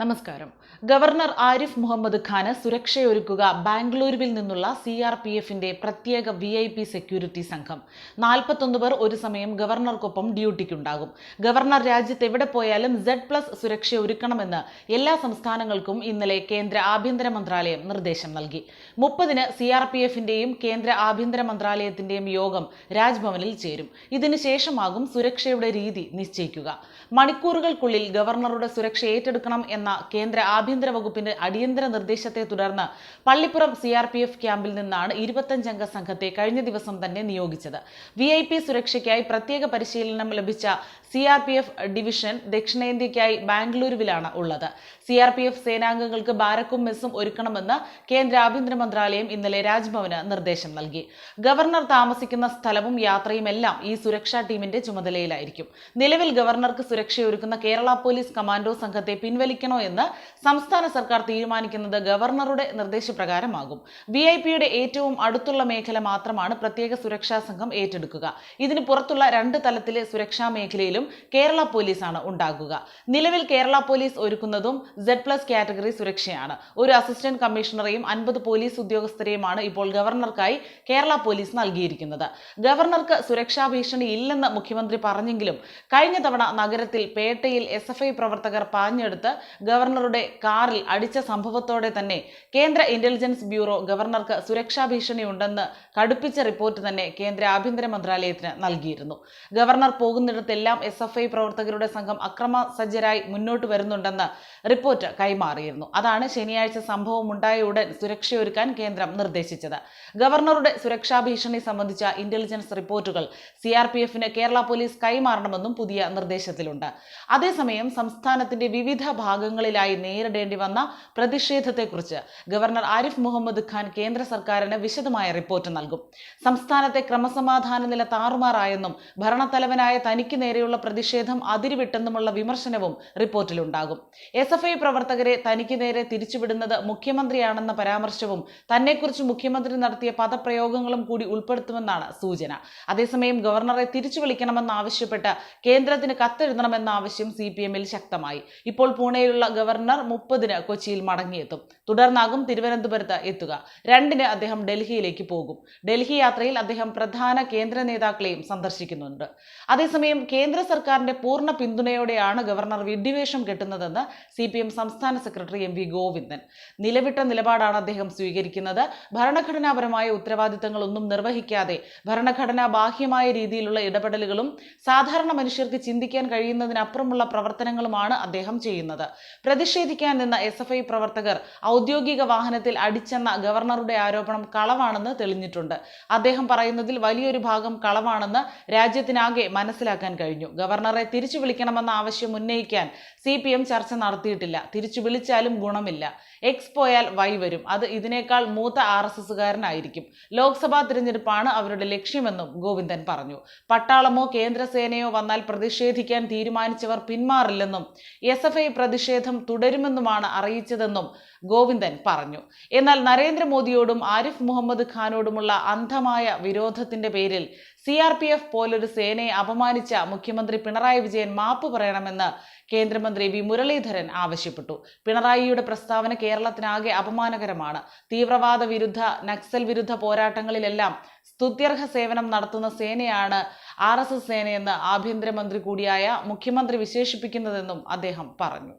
നമസ്കാരം. ഗവർണർ ആരിഫ് മുഹമ്മദ് ഖാന് സുരക്ഷയൊരുക്കുക ബാംഗ്ലൂരുവിൽ നിന്നുള്ള സി ആർ പി എഫിന്റെ പ്രത്യേക വി ഐ പി സെക്യൂരിറ്റി സംഘം. നാൽപ്പത്തൊന്ന് പേർ ഒരു സമയം ഗവർണർക്കൊപ്പം ഡ്യൂട്ടിക്കുണ്ടാകും. ഗവർണർ രാജ്യത്ത് എവിടെ പോയാലും സെഡ് പ്ലസ് സുരക്ഷ ഒരുക്കണമെന്ന് എല്ലാ സംസ്ഥാനങ്ങൾക്കും ഇന്നലെ കേന്ദ്ര ആഭ്യന്തര മന്ത്രാലയം നിർദ്ദേശം നൽകി. മുപ്പതിന് സി ആർ പി എഫിന്റെയും കേന്ദ്ര ആഭ്യന്തര മന്ത്രാലയത്തിന്റെയും യോഗം രാജ്ഭവനിൽ ചേരും. ഇതിനു ശേഷമാകും സുരക്ഷയുടെ രീതി നിശ്ചയിക്കുക. മണിക്കൂറുകൾക്കുള്ളിൽ ഗവർണറുടെ സുരക്ഷ ഏറ്റെടുക്കണം എന്ന കേന്ദ്ര ആഭ്യന്തര വകുപ്പിന്റെ അടിയന്തര നിർദ്ദേശത്തെ തുടർന്ന് Pallippuram C R P F ക്യാമ്പിൽ നിന്നാണ് ഇരുപത്തഞ്ചംഗ സംഘത്തെ കഴിഞ്ഞ ദിവസം തന്നെ നിയോഗിച്ചത്. വി ഐ പി സുരക്ഷയ്ക്കായി പ്രത്യേക പരിശീലനം ലഭിച്ച C R P F division ദക്ഷിണേന്ത്യയ്ക്കായി ബാംഗ്ലൂരുവിലാണ് ഉള്ളത്. സി ആർ പി എഫ് സേനാംഗങ്ങൾക്ക് ബാരക്കും മെസ്സും ഒരുക്കണമെന്ന് കേന്ദ്ര ആഭ്യന്തര മന്ത്രാലയം ഇന്നലെ രാജ്ഭവന് നിർദ്ദേശം നൽകി. ഗവർണർ താമസിക്കുന്ന സ്ഥലവും യാത്രയുമെല്ലാം ഈ സുരക്ഷാ ടീമിന്റെ ചുമതലയിലായിരിക്കും. നിലവിൽ ഗവർണർക്ക് സുരക്ഷയൊരുക്കുന്ന കേരള പോലീസ് കമാൻഡോ സംഘത്തെ പിൻവലിക്കണോ എന്ന് സംസ്ഥാന സർക്കാർ തീരുമാനിക്കുന്നത് ഗവർണറുടെ നിർദ്ദേശപ്രകാരമാകും. വി ഐ പിയുടെ ഏറ്റവും അടുത്തുള്ള മേഖല മാത്രമാണ് പ്രത്യേക സുരക്ഷാ സംഘം ഏറ്റെടുക്കുക. ഇതിന് പുറത്തുള്ള രണ്ട് തലത്തിലെ സുരക്ഷാ മേഖലയിലും കേരള പോലീസാണ് ഉണ്ടാകുക. നിലവിൽ കേരള പോലീസ് ഒരുക്കുന്നതും സെഡ് പ്ലസ് കാറ്റഗറി സുരക്ഷയാണ്. ഒരു അസിസ്റ്റന്റ് കമ്മീഷണറെയും അൻപത് പോലീസ് ഉദ്യോഗസ്ഥരെയുമാണ് ഇപ്പോൾ ഗവർണർക്കായി കേരള പോലീസ് നൽകിയിരിക്കുന്നത്. ഗവർണർക്ക് സുരക്ഷാ ഭീഷണി ഇല്ലെന്ന് മുഖ്യമന്ത്രി പറഞ്ഞെങ്കിലും കഴിഞ്ഞ തവണ നഗരത്തിൽ പേട്ടയിൽ എസ് എഫ് ഐ പ്രവർത്തകർ പാഞ്ഞെടുത്ത് ഗവർണറുടെ കാറിൽ അടിച്ച സംഭവത്തോടെ തന്നെ കേന്ദ്ര ഇന്റലിജൻസ് ബ്യൂറോ ഗവർണർക്ക് സുരക്ഷാ ഭീഷണി ഉണ്ടെന്ന് കടുപ്പിച്ച റിപ്പോർട്ട് തന്നെ കേന്ദ്ര ആഭ്യന്തര മന്ത്രാലയത്തിന് നൽകിയിരുന്നു. ഗവർണർ പോകുന്നിടത്തെല്ലാം എസ് എഫ് ഐ പ്രവർത്തകരുടെ സംഘം അക്രമസജ്ജരായി മുന്നോട്ട് വരുന്നുണ്ടെന്ന് റിപ്പോർട്ട് കൈമാറിയിരുന്നു. അതാണ് ശനിയാഴ്ച സംഭവം ഉണ്ടായ ഉടൻ സുരക്ഷയൊരുക്കാൻ കേന്ദ്രം നിർദ്ദേശിച്ചത്. ഗവർണറുടെ സുരക്ഷാ ഭീഷണി സംബന്ധിച്ച ഇന്റലിജൻസ് റിപ്പോർട്ടുകൾ സി ആർ പി എഫിന് കേരള പോലീസ് കൈമാറണമെന്നും പുതിയ നിർദ്ദേശത്തിലുണ്ട്. അതേസമയം സംസ്ഥാനത്തിന്റെ വിവിധ ഭാഗങ്ങളിലായി നേരിടേണ്ടി വന്ന പ്രതിഷേധത്തെക്കുറിച്ച് ഗവർണർ ആരിഫ് മുഹമ്മദ് ഖാൻ കേന്ദ്ര സർക്കാരിന് വിശദമായ റിപ്പോർട്ട് നൽകും. സംസ്ഥാനത്തെ ക്രമസമാധാന നില താറുമാറായെന്നും ഭരണത്തലവനായ തനിക്ക് നേരെയുള്ള പ്രതിഷേധം അതിരുവിട്ടെന്നുമുള്ള വിമർശനവും റിപ്പോർട്ടിലുണ്ടാകും. എസ് എഫ് ഐ പ്രവർത്തകരെ തനിക്ക് നേരെ തിരിച്ചുവിടുന്നത് മുഖ്യമന്ത്രിയാണെന്ന പരാമർശവും തന്നെക്കുറിച്ച് മുഖ്യമന്ത്രി നടത്തിയ പദപ്രയോഗങ്ങളും കൂടി ഉൾപ്പെടുത്തുമെന്നാണ് സൂചന. അതേസമയം ഗവർണറെ തിരിച്ചു വിളിക്കണമെന്നാവശ്യപ്പെട്ട് കേന്ദ്രത്തിന് കത്തെഴുതണമെന്ന ആവശ്യം സി പി എമ്മിൽ ശക്തമായി. ഇപ്പോൾ പൂനെയിലുള്ള ഗവർണർ മുപ്പതിന് കൊച്ചിയിൽ മടങ്ങിയെത്തും. തുടർന്നാകും തിരുവനന്തപുരത്ത് എത്തുക. രണ്ടിന് അദ്ദേഹം ഡൽഹിയിലേക്ക് പോകും. ഡൽഹി യാത്രയിൽ അദ്ദേഹം പ്രധാന കേന്ദ്ര നേതാക്കളെയും സന്ദർശിക്കുന്നുണ്ട്. അതേസമയം കേന്ദ്ര സർക്കാരിന്റെ പൂർണ പിന്തുണയോടെയാണ് ഗവർണർ വിഡ്ഢിവേഷം കെട്ടുന്നതെന്ന് സി പി എം സംസ്ഥാന സെക്രട്ടറി എം വി ഗോവിന്ദൻ. നിലവിട്ട നിലപാടാണ് അദ്ദേഹം സ്വീകരിക്കുന്നത്. ഭരണഘടനാപരമായ ഉത്തരവാദിത്തങ്ങളൊന്നും നിർവഹിക്കാതെ ഭരണഘടനാ ബാഹ്യമായ രീതിയിലുള്ള ഇടപെടലുകളും സാധാരണ മനുഷ്യർക്ക് ചിന്തിക്കാൻ കഴിയുന്നതിനപ്പുറമുള്ള പ്രവർത്തനങ്ങളുമാണ് അദ്ദേഹം ചെയ്യുന്നത്. പ്രതിഷേധിക്കാൻ നിന്ന എസ് എഫ് ഐ പ്രവർത്തകർ ഔദ്യോഗിക വാഹനത്തിൽ അടിച്ചെന്ന ഗവർണറുടെ ആരോപണം കളവാണെന്ന് തെളിഞ്ഞിട്ടുണ്ട്. അദ്ദേഹം പറയുന്നതിൽ വലിയൊരു ഭാഗം കളവാണെന്ന് രാജ്യത്തിനാകെ മനസ്സിലാക്കാൻ കഴിഞ്ഞു. ഗവർണറെ തിരിച്ചു വിളിക്കണമെന്ന ആവശ്യം ഉന്നയിക്കാൻ സി പി എം ചർച്ച നടത്തിയിട്ടില്ല. തിരിച്ചു വിളിച്ചാലും ഗുണമില്ല. എക്സ് പോയാൽ വൈ വരും. അത് ഇതിനേക്കാൾ മൂത്ത ആർ എസ് എസുകാരനായിരിക്കും ലോക്സഭാ തിരഞ്ഞെടുപ്പാണ് അവരുടെ ലക്ഷ്യമെന്നും ഗോവിന്ദൻ പറഞ്ഞു. പട്ടാളമോ കേന്ദ്രസേനയോ വന്നാൽ പ്രതിഷേധിക്കാൻ തീരുമാനിച്ചവർ പിന്മാറില്ലെന്നും എസ് എഫ് ഐ പ്രതിഷേധം തുടരുമെന്നുമാണ് അറിയിച്ചതെന്നും ഗോവിന്ദൻ പറഞ്ഞു. എന്നാൽ നരേന്ദ്രമോദിയോടും ആരിഫ് മുഹമ്മദ് ഖാനോടുമുള്ള അന്ധമായ വിരോധത്തിന്റെ പേരിൽ സി ആർ പി എഫ് പോലൊരു സേനയെ അപമാനിച്ച മുഖ്യമന്ത്രി പിണറായി വിജയൻ മാപ്പ് പറയണമെന്ന് കേന്ദ്രമന്ത്രി വി മുരളീധരൻ ആവശ്യപ്പെട്ടു. പിണറായിയുടെ പ്രസ്താവന കേരളത്തിനാകെ അപമാനകരമാണ്. തീവ്രവാദ വിരുദ്ധ നക്സൽ വിരുദ്ധ പോരാട്ടങ്ങളിലെല്ലാം സ്തുത്യർഹ സേവനം നടത്തുന്ന സേനയാണ് ആർ എസ് എസ് സേനയെന്ന് ആഭ്യന്തരമന്ത്രി കൂടിയായ മുഖ്യമന്ത്രി വിശേഷിപ്പിക്കുന്നതെന്നും അദ്ദേഹം പറഞ്ഞു.